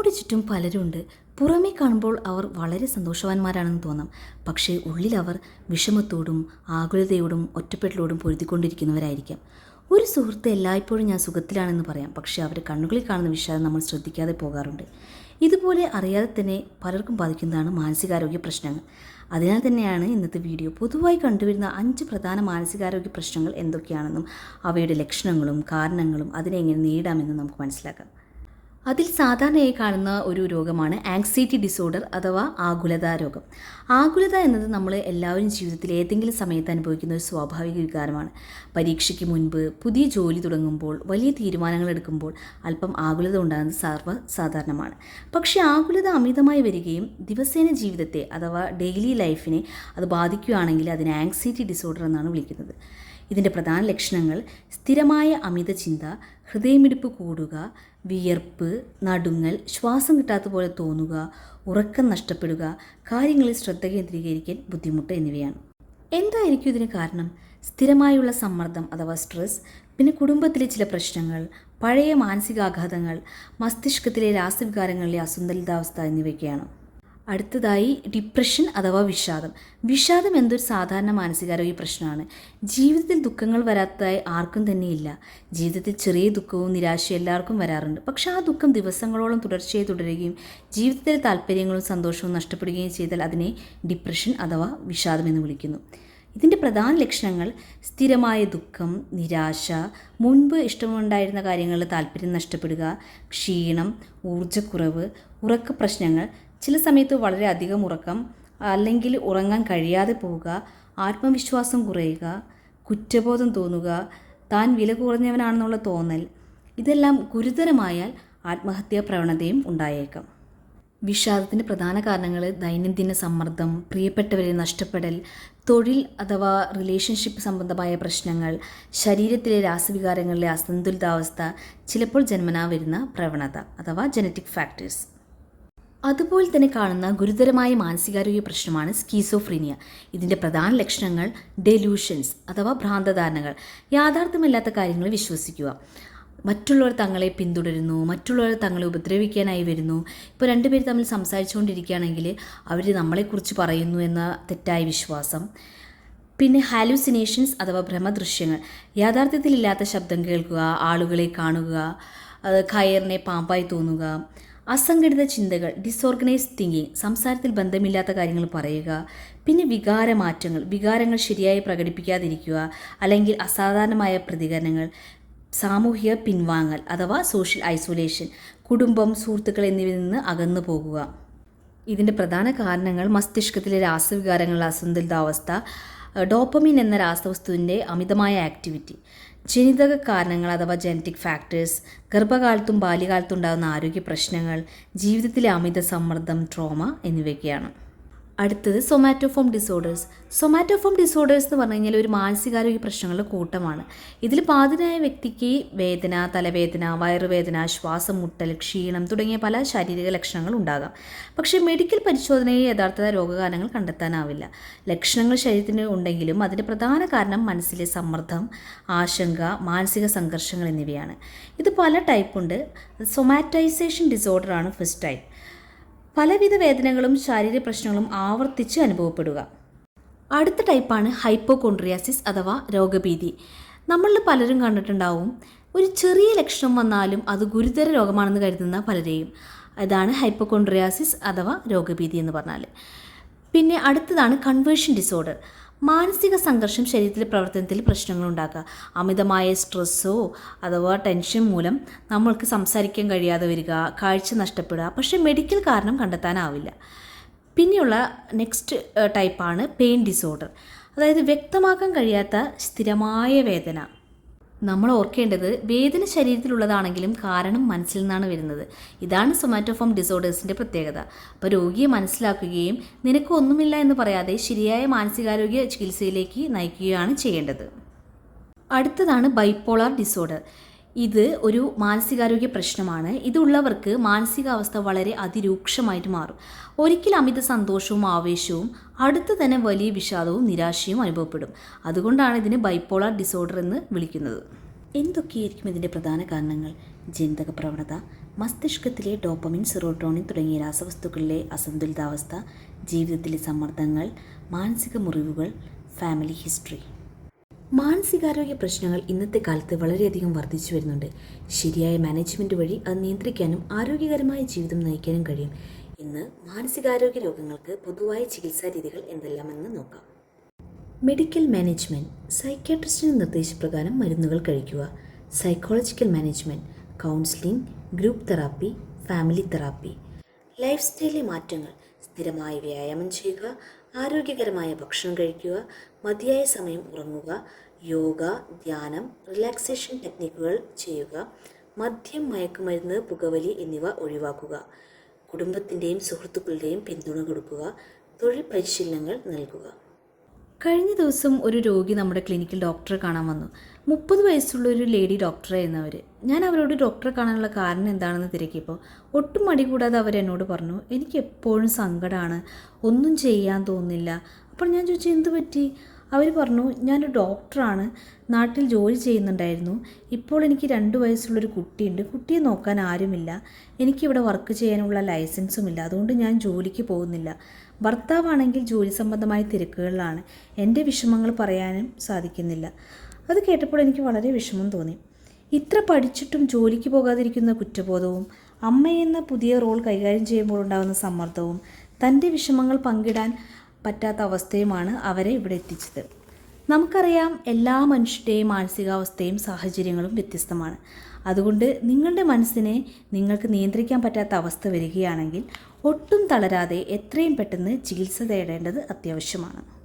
നമ്മുടെ ചുറ്റും പലരുണ്ട്. പുറമേ കാണുമ്പോൾ അവർ വളരെ സന്തോഷവാന്മാരാണെന്ന് തോന്നാം. പക്ഷേ ഉള്ളിൽ അവർ വിഷമത്തോടും ആകുലതയോടും ഒറ്റപ്പെട്ടലോടും പൊരുതിക്കൊണ്ടിരിക്കുന്നവരായിരിക്കാം. ഒരു സുഹൃത്ത് എല്ലായ്പ്പോഴും ഞാൻ സുഖത്തിലാണെന്ന് പറയാം. പക്ഷേ അവരുടെ കണ്ണുകളിൽ കാണുന്ന വിഷാദം നമ്മൾ ശ്രദ്ധിക്കാതെ പോകാറുണ്ട്. ഇതുപോലെ അറിയാതെ തന്നെ പലർക്കും ബാധിക്കുന്നതാണ് മാനസികാരോഗ്യ പ്രശ്നങ്ങൾ. അതിനാൽ തന്നെയാണ് ഇന്നത്തെ വീഡിയോ. പൊതുവായി കണ്ടുവരുന്ന അഞ്ച് പ്രധാന മാനസികാരോഗ്യ പ്രശ്നങ്ങൾ എന്തൊക്കെയാണെന്നും അവയുടെ ലക്ഷണങ്ങളും കാരണങ്ങളും അതിനെ എങ്ങനെ നേരിടാമെന്നും നമുക്ക് മനസ്സിലാക്കാം. അതിൽ സാധാരണയായി കാണുന്ന ഒരു രോഗമാണ് ആങ്സൈറ്റി ഡിസോർഡർ അഥവാ ആകുലത രോഗം. ആകുലത എന്നത് നമ്മൾ എല്ലാവരും ജീവിതത്തിൽ ഏതെങ്കിലും സമയത്ത് അനുഭവിക്കുന്ന ഒരു സ്വാഭാവിക വികാരമാണ്. പരീക്ഷയ്ക്ക് മുൻപ് പുതിയ ജോലി തുടങ്ങുമ്പോൾ വലിയ തീരുമാനങ്ങൾ എടുക്കുമ്പോൾ അല്പം ആകുലത ഉണ്ടാകുന്നത് സർവ സാധാരണമാണ് പക്ഷേ ആകുലത അമിതമായി വരികയും ദിവസേന ജീവിതത്തെ അഥവാ ഡെയിലി ലൈഫിനെ അത് ബാധിക്കുകയാണെങ്കിൽ അതിനെ ആങ്സൈറ്റി ഡിസോർഡർ എന്നാണ് വിളിക്കുന്നത്. ഇതിന്റെ പ്രധാന ലക്ഷണങ്ങൾ സ്ഥിരമായ അമിത ചിന്ത ഹൃദയമിടിപ്പ് കൂടുക വിയർപ്പ് നടുങ്ങൽ ശ്വാസം കിട്ടാത്ത പോലെ തോന്നുക ഉറക്കം നഷ്ടപ്പെടുക കാര്യങ്ങളിൽ ശ്രദ്ധ കേന്ദ്രീകരിക്കാൻ ബുദ്ധിമുട്ട് എന്നിവയാണ്. എന്തായിരിക്കും ഇതിന് കാരണം? സ്ഥിരമായുള്ള സമ്മർദ്ദം അഥവാ സ്ട്രെസ് പിന്നെ കുടുംബത്തിലെ ചില പ്രശ്നങ്ങൾ പഴയ മാനസികാഘാതങ്ങൾ മസ്തിഷ്കത്തിലെ രാസവികാരങ്ങളിലെ അസന്തുലിതാവസ്ഥ എന്നിവയൊക്കെയാണ്. അടുത്തതായി ഡിപ്രഷൻ അഥവാ വിഷാദം. വിഷാദം എന്തൊരു സാധാരണ മാനസികാരോഗ്യ പ്രശ്നമാണ്. ജീവിതത്തിൽ ദുഃഖങ്ങൾ വരാത്തതായി ആർക്കും തന്നെയില്ല. ജീവിതത്തിൽ ചെറിയ ദുഃഖവും നിരാശയും എല്ലാവർക്കും വരാറുണ്ട്. പക്ഷേ ആ ദുഃഖം ദിവസങ്ങളോളം തുടർച്ചയായി തുടരുകയും ജീവിതത്തിലെ താല്പര്യങ്ങളും സന്തോഷവും നഷ്ടപ്പെടുകയും ചെയ്താൽ അതിനെ ഡിപ്രഷൻ അഥവാ വിഷാദം എന്ന് വിളിക്കുന്നു. ഇതിന്റെ പ്രധാന ലക്ഷണങ്ങൾ സ്ഥിരമായ ദുഃഖം നിരാശ മുൻപ് ഇഷ്ടമുണ്ടായിരുന്ന കാര്യങ്ങളിൽ താല്പര്യം നഷ്ടപ്പെടുക ക്ഷീണം ഊർജക്കുറവ് ഉറക്ക പ്രശ്നങ്ങൾ ചില സമയത്ത് വളരെ അധികം ഉറക്കം അല്ലെങ്കിൽ ഉറങ്ങാൻ കഴിയാതെ പോവുക ആത്മവിശ്വാസം കുറയുക കുറ്റബോധം തോന്നുക താൻ വില കുറഞ്ഞവനാണെന്നുള്ള തോന്നൽ ഇതെല്ലാം ഗുരുതരമായാൽ ആത്മഹത്യാ പ്രവണതയും ഉണ്ടായേക്കാം. വിഷാദത്തിന്റെ പ്രധാന കാരണങ്ങൾ ദൈനംദിന സമ്മർദ്ദം പ്രിയപ്പെട്ടവരെ നഷ്ടപ്പെടൽ തൊഴിൽ അഥവാ റിലേഷൻഷിപ്പ് സംബന്ധമായ പ്രശ്നങ്ങൾ ശരീരത്തിലെ രാസവികാരങ്ങളിലെ അസന്തുലിതാവസ്ഥ ചിലപ്പോൾ ജന്മനാ വരുന്ന പ്രവണത അഥവാ ജനറ്റിക് ഫാക്ടേഴ്സ് അതുപോലെ തന്നെ കാണുന്ന ഗുരുതരമായ മാനസികാരോഗ്യ പ്രശ്നമാണ് സ്കീസോഫ്രീനിയ. ഇതിന്റെ പ്രധാന ലക്ഷണങ്ങൾ ഡെലൂഷൻസ് അഥവാ ഭ്രാന്തധാരണകൾ. യാഥാർത്ഥ്യമല്ലാത്ത കാര്യങ്ങൾ വിശ്വസിക്കുക. മറ്റുള്ളവർ തങ്ങളെ പിന്തുടരുന്നു മറ്റുള്ളവർ തങ്ങളെ ഉപദ്രവിക്കാനായി വരുന്നു. ഇപ്പോൾ രണ്ടുപേർ തമ്മിൽ സംസാരിച്ചുകൊണ്ടിരിക്കുകയാണെങ്കിൽ അവർ നമ്മളെക്കുറിച്ച് പറയുന്നു എന്ന തെറ്റായ വിശ്വാസം. പിന്നെ ഹാലൂസിനേഷൻസ് അഥവാ ഭ്രമദൃശ്യങ്ങൾ. യാഥാർത്ഥ്യത്തിലില്ലാത്ത ശബ്ദം കേൾക്കുക ആളുകളെ കാണുക കയറിനെ പാമ്പായി തോന്നുക അസംഘടിത ചിന്തകൾ ഡിസോർഗനൈസ്ഡ് തിങ്കിങ് സംസാരത്തിൽ ബന്ധമില്ലാത്ത കാര്യങ്ങൾ പറയുക പിന്നെ വികാരമാറ്റങ്ങൾ വികാരങ്ങൾ ശരിയായി പ്രകടിപ്പിക്കാതിരിക്കുക അല്ലെങ്കിൽ അസാധാരണമായ പ്രതികരണങ്ങൾ സാമൂഹിക പിൻവാങ്ങൽ അഥവാ സോഷ്യൽ ഐസൊലേഷൻ കുടുംബം സുഹൃത്തുക്കൾ എന്നിവയിൽ നിന്ന് അകന്നു പോകുക. ഇതിന്റെ പ്രധാന കാരണങ്ങൾ മസ്തിഷ്കത്തിലെ രാസവികാരങ്ങളുടെ അസന്തുലിതാവസ്ഥ ഡോപ്പമിൻ എന്ന രാസവസ്തുവിന്റെ അമിതമായ ആക്ടിവിറ്റി ജനിതക കാരണങ്ങൾ അഥവാ ജനറ്റിക് ഫാക്ടേഴ്സ് ഗർഭകാലത്തും ബാല്യകാലത്തും ഉണ്ടാകുന്ന ആരോഗ്യ പ്രശ്നങ്ങൾ ജീവിതത്തിലെ അമിത സമ്മർദ്ദം ട്രോമ എന്നിവയൊക്കെയാണ്. അടുത്തത് സൊമാറ്റോഫോം ഡിസോർഡേഴ്സ്. സൊമാറ്റോഫോം ഡിസോർഡേഴ്സ് എന്ന് പറഞ്ഞു കഴിഞ്ഞാൽ ഒരു മാനസികാരോഗ്യ പ്രശ്നങ്ങളുടെ കൂട്ടമാണ്. ഇതിൽ ബാധിതനായ വ്യക്തിക്ക് വേദന തലവേദന വയറുവേദന ശ്വാസം മുട്ടൽ ക്ഷീണം തുടങ്ങിയ പല ശാരീരിക ലക്ഷണങ്ങൾ ഉണ്ടാകാം. പക്ഷേ മെഡിക്കൽ പരിശോധനയിൽ യഥാർത്ഥ രോഗകാരണങ്ങൾ കണ്ടെത്താനാവില്ല. ലക്ഷണങ്ങൾ ശരീരത്തിന് ഉണ്ടെങ്കിലും അതിന്റെ പ്രധാന കാരണം മനസ്സിലെ സമ്മർദ്ദം ആശങ്ക മാനസിക സംഘർഷങ്ങൾ എന്നിവയാണ്. ഇത് പല ടൈപ്പുണ്ട്. സൊമാറ്റൈസേഷൻ ഡിസോർഡറാണ് ഫസ്റ്റ് ടൈപ്പ്. പലവിധ വേദനകളും ശാരീരിക പ്രശ്നങ്ങളും ആവർത്തിച്ച് അനുഭവപ്പെടുക. അടുത്ത ടൈപ്പാണ് ഹൈപ്പോകോൺട്രിയാസിസ് അഥവാ രോഗഭീതി. നമ്മളിൽ പലരും കണ്ടിട്ടുണ്ടാവും ഒരു ചെറിയ ലക്ഷണം വന്നാലും അത് ഗുരുതര രോഗമാണെന്ന് കരുതുന്ന പലരെയും. അതാണ് ഹൈപ്പോകോൺട്രിയാസിസ് അഥവാ രോഗഭീതി എന്ന് പറഞ്ഞാൽ പിന്നെ അടുത്തതാണ് കൺവേർഷൻ ഡിസോർഡർ. മാനസിക സംഘർഷം ശരീരത്തിലെ പ്രവർത്തനത്തിൽ പ്രശ്നങ്ങൾ ഉണ്ടാക്കുക അമിതമായ സ്ട്രെസ്സോ അഥവാ ടെൻഷൻ മൂലം നമ്മൾക്ക് സംസാരിക്കാൻ കഴിയാതെ വരിക കാഴ്ച നഷ്ടപ്പെടുക പക്ഷേ മെഡിക്കൽ കാരണം കണ്ടെത്താനാവില്ല. പിന്നെയുള്ള നെക്സ്റ്റ് ടൈപ്പാണ് പെയിൻ ഡിസോർഡർ. അതായത് വ്യക്തമാക്കാൻ കഴിയാത്ത സ്ഥിരമായ വേദന. നമ്മൾ ഓർക്കേണ്ടത് വേദന ശരീരത്തിലുള്ളതാണെങ്കിലും കാരണം മനസ്സിൽ നിന്നാണ് വരുന്നത്. ഇതാണ് സൊമാറ്റോഫോം ഡിസോർഡേഴ്സിന്റെ പ്രത്യേകത. അപ്പോൾ രോഗിയെ മനസ്സിലാക്കുകയും നിനക്ക് ഒന്നുമില്ല എന്ന് പറയാതെ ശരിയായ മാനസികാരോഗ്യ ചികിത്സയിലേക്ക് നയിക്കുകയാണ് ചെയ്യേണ്ടത്. അടുത്തതാണ് ബൈപ്പോളാർ ഡിസോർഡർ. ഇത് ഒരു മാനസികാരോഗ്യ പ്രശ്നമാണ്. ഇതുള്ളവർക്ക് മാനസികാവസ്ഥ വളരെ അതിരൂക്ഷമായിട്ട് മാറും. ഒരിക്കൽ അമിത സന്തോഷവും ആവേശവും അടുത്ത് തന്നെ വലിയ വിഷാദവും നിരാശയും അനുഭവപ്പെടും. അതുകൊണ്ടാണ് ഇതിന് ബൈപ്പോളാർ ഡിസോർഡർ എന്ന് വിളിക്കുന്നത്. എന്തൊക്കെയായിരിക്കും ഇതിന്റെ പ്രധാന കാരണങ്ങൾ? ജനിതക പ്രവണത മസ്തിഷ്കത്തിലെ ഡോപ്പമിൻ സിറോട്ടോണിൻ തുടങ്ങിയ രാസവസ്തുക്കളിലെ അസന്തുലിതാവസ്ഥ ജീവിതത്തിലെ സമ്മർദ്ദങ്ങൾ മാനസിക മുറിവുകൾ ഫാമിലി ഹിസ്റ്ററി. മാനസികാരോഗ്യ പ്രശ്നങ്ങൾ ഇന്നത്തെ കാലത്ത് വളരെയധികം വർദ്ധിച്ചു വരുന്നുണ്ട്. ശരിയായ മാനേജ്മെന്റ് വഴി അത് നിയന്ത്രിക്കാനും ആരോഗ്യകരമായ ജീവിതം നയിക്കാനും കഴിയും. ഇന്ന് മാനസികാരോഗ്യ രോഗങ്ങൾക്ക് പൊതുവായ ചികിത്സാ രീതികൾ എന്തെല്ലാമെന്ന് നോക്കാം. മെഡിക്കൽ മാനേജ്മെന്റ് സൈക്യാട്രിസ്റ്റിന്റെ നിർദ്ദേശപ്രകാരം മരുന്നുകൾ കഴിക്കുക. Psychological management counselling group therapy family therapy. Life സ്റ്റൈലിലെ മാറ്റങ്ങൾ സ്ഥിരമായ വ്യായാമം ചെയ്യുക ആരോഗ്യകരമായ ഭക്ഷണം കഴിക്കുക മതിയായ സമയം ഉറങ്ങുക യോഗ ധ്യാനം റിലാക്സേഷൻ ടെക്നിക്കുകൾ ചെയ്യുക മദ്യം മയക്കുമരുന്ന് പുകവലി എന്നിവ ഒഴിവാക്കുക കുടുംബത്തിന്റെയും സുഹൃത്തുക്കളുടെയും പിന്തുണ കൊടുക്കുക തൊഴിൽ പരിശീലനങ്ങൾ നൽകുക. കഴിഞ്ഞ ദിവസം ഒരു രോഗി നമ്മുടെ ക്ലിനിക്കിൽ ഡോക്ടറെ കാണാൻ വന്നു. മുപ്പത് വയസ്സുള്ള ഒരു ലേഡി ഡോക്ടറായിരുന്നു അവർ ഞാൻ അവരോട് ഡോക്ടറെ കാണാനുള്ള കാരണം എന്താണെന്ന് തിരക്കിയപ്പോൾ ഒട്ടും മടി കൂടാതെ അവർ എന്നോട് പറഞ്ഞു എനിക്ക് എപ്പോഴും സങ്കടമാണ് ഒന്നും ചെയ്യാൻ തോന്നില്ല അപ്പോൾ ഞാൻ ചോദിച്ചു എന്ത് പറ്റി? അവർ പറഞ്ഞു ഞാനൊരു ഡോക്ടറാണ്. നാട്ടിൽ ജോലി ചെയ്യുന്നുണ്ടായിരുന്നു. ഇപ്പോൾ എനിക്ക് രണ്ട് വയസ്സുള്ളൊരു കുട്ടിയുണ്ട്. കുട്ടിയെ നോക്കാൻ ആരുമില്ല. എനിക്കിവിടെ വർക്ക് ചെയ്യാനുള്ള ലൈസൻസും ഇല്ല അതുകൊണ്ട് ഞാൻ ജോലിക്ക് പോകുന്നില്ല. ഭർത്താവാണെങ്കിൽ ജോലി സംബന്ധമായ തിരക്കുകളിലാണ്. എന്റെ വിഷമങ്ങൾ പറയാനും സാധിക്കുന്നില്ല. അത് കേട്ടപ്പോൾ എനിക്ക് വളരെ വിഷമം തോന്നി. ഇത്ര പഠിച്ചിട്ടും ജോലിക്ക് പോകാതിരിക്കുന്ന കുറ്റബോധവും അമ്മയെന്ന പുതിയ റോൾ കൈകാര്യം ചെയ്യുമ്പോൾ ഉണ്ടാകുന്ന സമ്മർദ്ദവും തന്റെ വിഷമങ്ങൾ പങ്കിടാൻ പറ്റാത്ത അവസ്ഥയുമാണ് അവരെ ഇവിടെ എത്തിച്ചത്. നമുക്കറിയാം എല്ലാ മനുഷ്യരുടെയും മാനസികാവസ്ഥയും സാഹചര്യങ്ങളും വ്യത്യസ്തമാണ്. അതുകൊണ്ട് നിങ്ങളുടെ മനസ്സിനെ നിങ്ങൾക്ക് നിയന്ത്രിക്കാൻ പറ്റാത്ത അവസ്ഥ വരികയാണെങ്കിൽ ഒട്ടും തളരാതെ എത്രയും പെട്ടെന്ന് ചികിത്സ തേടേണ്ടത് അത്യാവശ്യമാണ്.